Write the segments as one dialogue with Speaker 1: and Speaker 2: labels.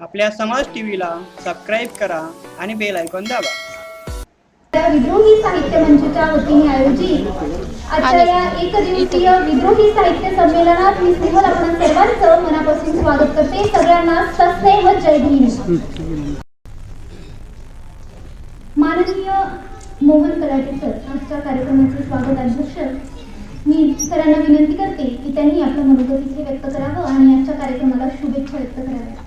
Speaker 1: आपल्या समाज टीव्हीला सबस्क्राईब करा आणि बेल आयकॉन दाबा.
Speaker 2: विद्रोही साहित्य मंचच्या वतीने आयोजित आजच्या या एक दिवसीय विद्रोही साहित्य संमेलनात मी सिंहल आपण सर्वांचं मनापासून स्वागत करते. सगळ्यांना सस्नेह जय भीम. माननीय मोहन कलाटे सर आजच्या कार्यक्रमाचे स्वागत अध्यक्ष. मी सरांना विनंती करते की त्यांनी आपलं मनोगत इथे व्यक्त करावं आणि आजच्या कार्यक्रमाला शुभेच्छा व्यक्त कराव्या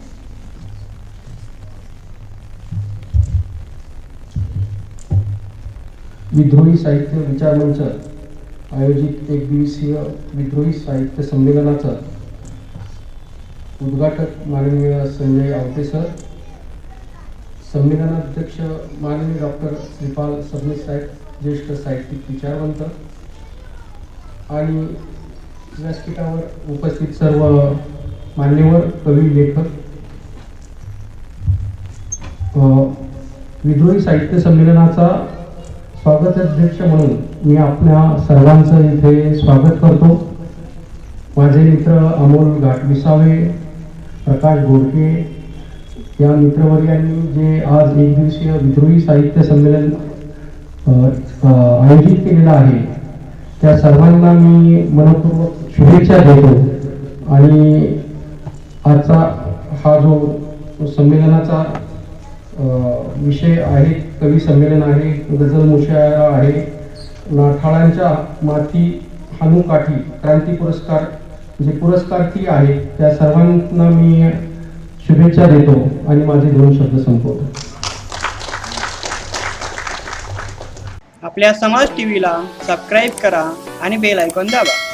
Speaker 3: विद्रोही साहित्य विचारमंच आयोजित एक दिवसीय विद्रोही साहित्य संमेलनाचं उद्घाटक माननीय संजय आवटे सर संमेलनाध्यक्ष माननीय डॉक्टर श्रीपाल सबनीस साहेब ज्येष्ठ साहित्यिक विचारवंत आणि व्यासपीठावर उपस्थित सर्व मान्यवर कवी लेखक विद्रोही साहित्य संमेलनाचा स्वागताध्यक्ष म्हणून मी आपल्या सर्वांचं इथे स्वागत करतो. माझे मित्र अमोल घाटविसावे प्रकाश गोडके या मित्रवर्यांनी जे आज एक दिवसीय विद्रोही साहित्य संमेलन आयोजित केलेलं आहे त्या सर्वांना मी मनपूर्वक शुभेच्छा देतो. आणि आजचा हा जो संमेलनाचा विषय आहे कवी संमेलन आहे गझल मुशायरा आहे. नाठाळांच्या माती हनुकाठी क्रांती पुरस्कार जे पुरस्कार्थी आहे त्या सर्वांना मी शुभेच्छा देतो आणि माझे दोन शब्द संपवतो.
Speaker 1: आपल्या समाज टीव्हीला सबस्क्राईब करा आणि बेल ऐकून दाबा.